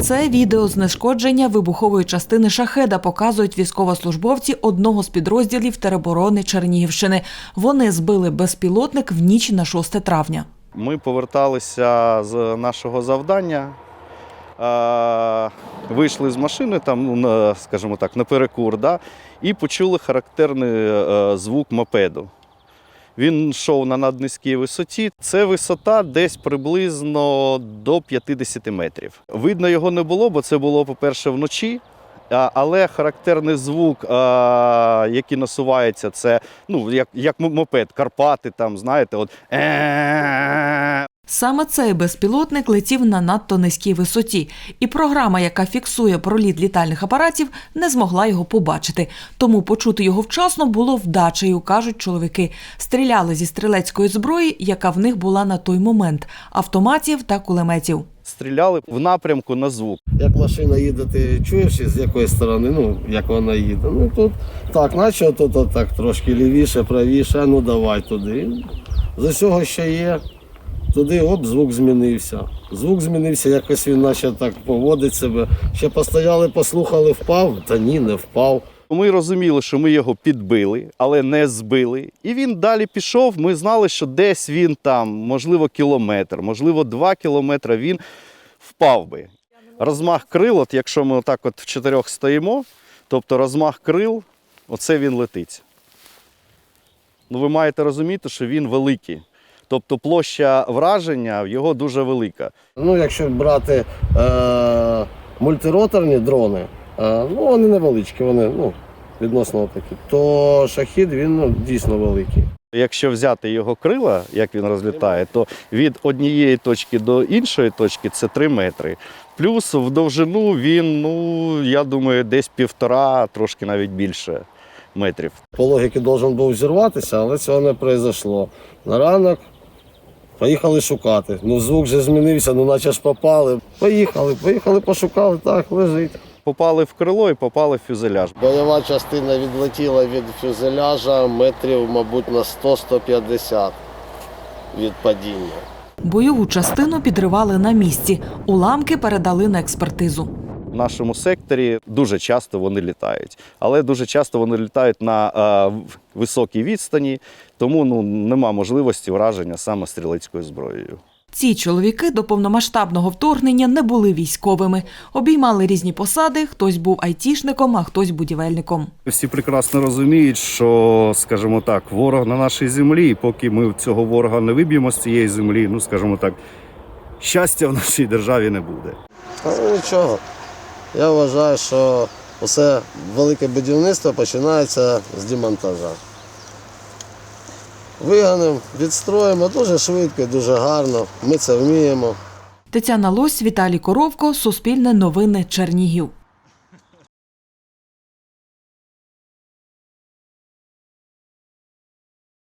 Це відео знешкодження вибухової частини шахеда показують військовослужбовці одного з підрозділів тероборони Чернігівщини. Вони збили безпілотник в ніч на 6 травня. Ми поверталися з нашого завдання, вийшли з машини, там, ну, скажімо так, на перекур, да, і почули характерний е, звук мопеду. Він йшов на наднизькій висоті. Це висота десь приблизно до 50 метрів. Видно його не було, бо це було, по-перше, вночі. Але характерний звук, який насувається, це ну, як, як мопед, Карпати, там, знаєте, от е Саме цей безпілотник летів на надто низькій висоті, і програма, яка фіксує проліт літальних апаратів, не змогла його побачити. Тому почути його вчасно було вдачею, кажуть чоловіки. Стріляли зі стрілецької зброї, яка в них була на той момент автоматів та кулеметів. стріляли в напрямку на звук. Як машина їде, ти чуєш з якої сторони, ну як вона їде. Ну тут так, наче тут отак трошки лівіше, правіше, ну давай туди. З усього, що є, туди оп, звук змінився. Звук змінився, якось він наче так поводить себе. Ще постояли, послухали, впав. Та ні, не впав. Ми розуміли, що ми його підбили, але не збили. І він далі пішов. Ми знали, що десь він там, можливо, кілометр, можливо, два кілометри він впав би. Розмах крил, от якщо ми отак от в чотирьох стоїмо, тобто розмах крил, оце він летить. Ну, ви маєте розуміти, що він великий. Тобто площа враження в його дуже велика. Ну, якщо брати е- мультироторні дрони, е- ну вони невеличкі, вони ну, відносно такі, то шахід він ну, дійсно великий. Якщо взяти його крила, як він розлітає, то від однієї точки до іншої точки це 3 метри. Плюс в довжину він, ну я думаю, десь півтора, трошки навіть більше метрів. По логіки должен був зірватися, але цього не произошло. На ранок поїхали шукати. Ну звук же змінився, ну наче ж попали. Поїхали, поїхали, пошукали, так, лежить. Попали в крило і попали в фюзеляж. Бойова частина відлетіла від фюзеляжа метрів, мабуть, на 100-150 від падіння. Бойову частину підривали на місці. Уламки передали на експертизу. В нашому секторі дуже часто вони літають, але дуже часто вони літають на е, високій відстані, тому ну, нема можливості враження саме стрілецькою зброєю. Ці чоловіки до повномасштабного вторгнення не були військовими, обіймали різні посади. Хтось був айтішником, а хтось будівельником. Всі прекрасно розуміють, що, скажімо так, ворог на нашій землі, і поки ми цього ворога не виб'ємо з цієї землі, ну скажімо так, щастя в нашій державі не буде. Але нічого. Я вважаю, що усе велике будівництво починається з демонтажа. Виганемо, відстроїмо дуже швидко дуже гарно. Ми це вміємо. Тетяна Лось, Віталій Коровко, Суспільне новини Чернігів.